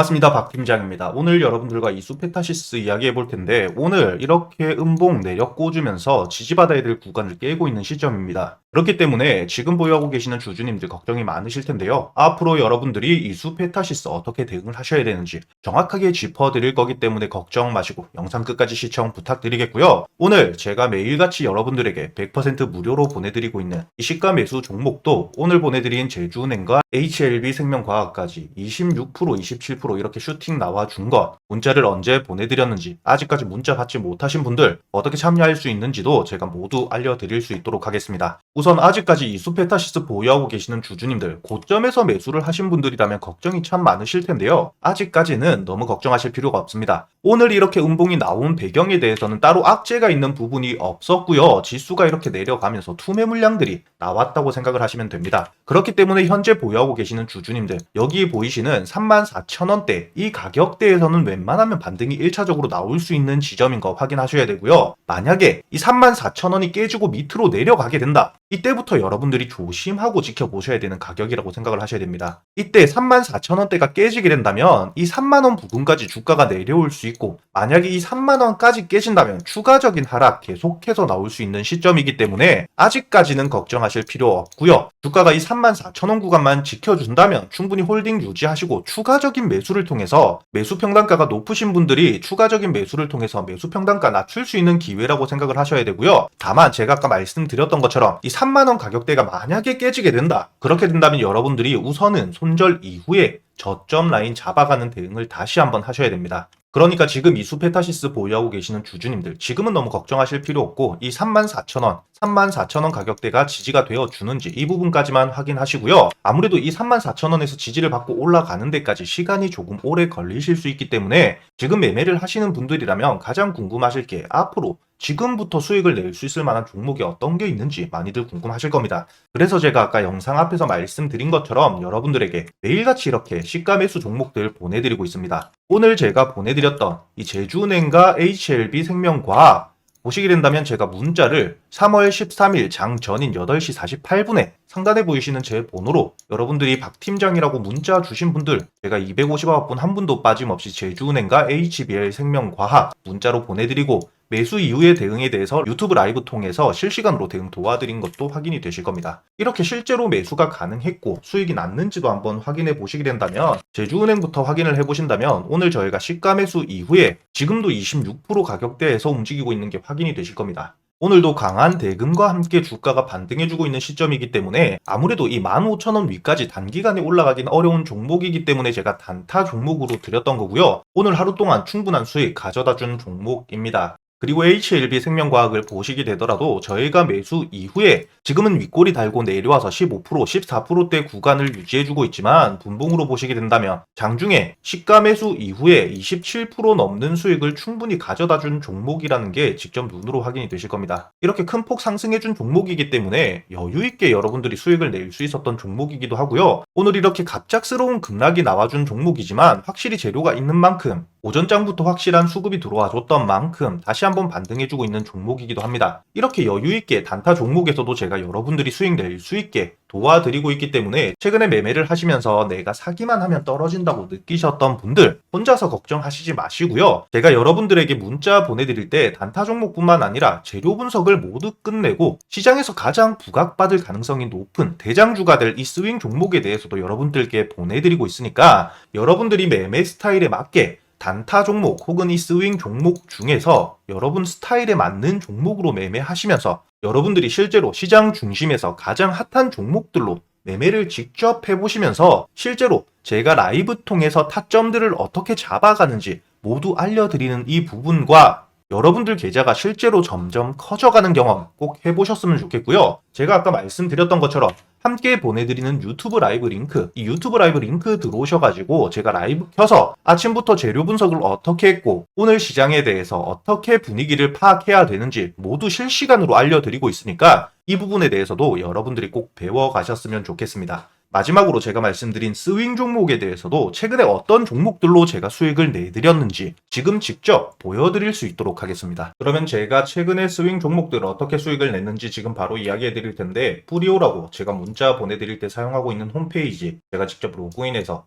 반갑습니다. 박 팀장입니다. 오늘 여러분들과 이 수 페타시스 이야기해 볼 텐데 오늘 이렇게 음봉 내력 꽂으면서 지지받아야 될 구간을 깨고 있는 시점입니다. 그렇기 때문에 지금 보유하고 계시는 주주님들 걱정이 많으실 텐데요. 앞으로 여러분들이 이 수 페타시스 어떻게 대응을 하셔야 되는지 정확하게 짚어드릴 거기 때문에 걱정 마시고 영상 끝까지 시청 부탁드리겠고요. 오늘 제가 매일같이 여러분들에게 100% 무료로 보내드리고 있는 이 시가 매수 종목도 오늘 보내드린 제주은행과 HLB 생명과학까지 26% 27% 이렇게 슈팅 나와준 거 문자를 언제 보내드렸는지 아직까지 문자 받지 못하신 분들 어떻게 참여할 수 있는지도 제가 모두 알려드릴 수 있도록 하겠습니다. 우선 아직까지 이 수페타시스 보유하고 계시는 주주님들 고점에서 매수를 하신 분들이라면 걱정이 참 많으실 텐데요. 아직까지는 너무 걱정하실 필요가 없습니다. 오늘 이렇게 음봉이 나온 배경에 대해서는 따로 악재가 있는 부분이 없었고요. 지수가 이렇게 내려가면서 투매 물량들이 나왔다고 생각을 하시면 됩니다. 그렇기 때문에 현재 보유하고 계시는 주주님들 여기 보이시는 34,000원 대 이 가격대에서는 웬만하면 반등이 1차적으로 나올 수 있는 지점인 거 확인하셔야 되고요. 만약에 이 34,000원이 깨지고 밑으로 내려가게 된다. 이때부터 여러분들이 조심하고 지켜보셔야 되는 가격이라고 생각을 하셔야 됩니다. 이때 34,000원대가 깨지게 된다면 이 3만원 부근까지 주가가 내려올 수 있고 만약에 이 3만원까지 깨진다면 추가적인 하락 계속해서 나올 수 있는 시점이기 때문에 아직까지는 걱정하실 필요 없고요. 주가가 이 34,000원 구간만 지켜준다면 충분히 홀딩 유지하시고 추가적인 매수 를 통해서 매수 평단가가 높으신 분들이 추가적인 매수를 통해서 매수 평단가 낮출 수 있는 기회라고 생각을 하셔야 되고요. 다만 제가 아까 말씀드렸던 것처럼 이 3만 원 가격대가 만약에 깨지게 된다. 그렇게 된다면 여러분들이 우선은 손절 이후에 저점 라인 잡아가는 대응을 다시 한번 하셔야 됩니다. 그러니까 지금 이 수페타시스 보유하고 계시는 주주님들 지금은 너무 걱정하실 필요 없고 이 34,000원, 34,000원 가격대가 지지가 되어 주는지 이 부분까지만 확인하시고요. 아무래도 이 34,000원에서 지지를 받고 올라가는 데까지 시간이 조금 오래 걸리실 수 있기 때문에 지금 매매를 하시는 분들이라면 가장 궁금하실 게 앞으로 지금부터 수익을 낼 수 있을 만한 종목이 어떤 게 있는지 많이들 궁금하실 겁니다. 그래서 제가 아까 영상 앞에서 말씀드린 것처럼 여러분들에게 매일같이 이렇게 시가 매수 종목들 보내드리고 있습니다. 오늘 제가 보내드렸던 이 제주은행과 HLB 생명과학 보시게 된다면 제가 문자를 3월 13일 장 전인 8시 48분에 상단에 보이시는 제 번호로 여러분들이 박 팀장이라고 문자 주신 분들 제가 250원 한 분도 빠짐없이 제주은행과 HBL 생명과학 문자로 보내드리고 매수 이후의 대응에 대해서 유튜브 라이브 통해서 실시간으로 대응 도와드린 것도 확인이 되실 겁니다. 이렇게 실제로 매수가 가능했고 수익이 났는지도 한번 확인해 보시게 된다면 제주은행부터 확인을 해 보신다면 오늘 저희가 시가 매수 이후에 지금도 26% 가격대에서 움직이고 있는 게 확인이 되실 겁니다. 오늘도 강한 대금과 함께 주가가 반등해주고 있는 시점이기 때문에 아무래도 이 15,000원 위까지 단기간에 올라가기는 어려운 종목이기 때문에 제가 단타 종목으로 드렸던 거고요. 오늘 하루 동안 충분한 수익 가져다 준 종목입니다. 그리고 HLB 생명과학을 보시게 되더라도 저희가 매수 이후에 지금은 윗골이 달고 내려와서 15%, 14%대 구간을 유지해주고 있지만 분봉으로 보시게 된다면 장중에 시가 매수 이후에 27% 넘는 수익을 충분히 가져다 준 종목이라는 게 직접 눈으로 확인이 되실 겁니다. 이렇게 큰 폭 상승해준 종목이기 때문에 여유있게 여러분들이 수익을 낼 수 있었던 종목이기도 하고요. 오늘 이렇게 갑작스러운 급락이 나와준 종목이지만 확실히 재료가 있는 만큼 오전장부터 확실한 수급이 들어와 줬던 만큼 다시 한번 반등해주고 있는 종목이기도 합니다. 이렇게 여유있게 단타 종목에서도 제가 여러분들이 수익 낼 수 있게 도와드리고 있기 때문에 최근에 매매를 하시면서 내가 사기만 하면 떨어진다고 느끼셨던 분들 혼자서 걱정하시지 마시고요. 제가 여러분들에게 문자 보내드릴 때 단타 종목뿐만 아니라 재료 분석을 모두 끝내고 시장에서 가장 부각받을 가능성이 높은 대장주가 될 이 스윙 종목에 대해서도 여러분들께 보내드리고 있으니까 여러분들이 매매 스타일에 맞게 단타 종목 혹은 이 스윙 종목 중에서 여러분 스타일에 맞는 종목으로 매매하시면서 여러분들이 실제로 시장 중심에서 가장 핫한 종목들로 매매를 직접 해보시면서 실제로 제가 라이브 통해서 타점들을 어떻게 잡아가는지 모두 알려드리는 이 부분과 여러분들 계좌가 실제로 점점 커져가는 경험 꼭 해보셨으면 좋겠고요. 제가 아까 말씀드렸던 것처럼 함께 보내드리는 유튜브 라이브 링크, 이 유튜브 라이브 링크 들어오셔가지고 제가 라이브 켜서 아침부터 재료 분석을 어떻게 했고 오늘 시장에 대해서 어떻게 분위기를 파악해야 되는지 모두 실시간으로 알려드리고 있으니까 이 부분에 대해서도 여러분들이 꼭 배워가셨으면 좋겠습니다. 마지막으로 제가 말씀드린 스윙 종목에 대해서도 최근에 어떤 종목들로 제가 수익을 내드렸는지 지금 직접 보여드릴 수 있도록 하겠습니다. 그러면 제가 최근에 스윙 종목들 어떻게 수익을 냈는지 지금 바로 이야기해 드릴 텐데 뿌리오라고 제가 문자 보내드릴 때 사용하고 있는 홈페이지 제가 직접 로그인해서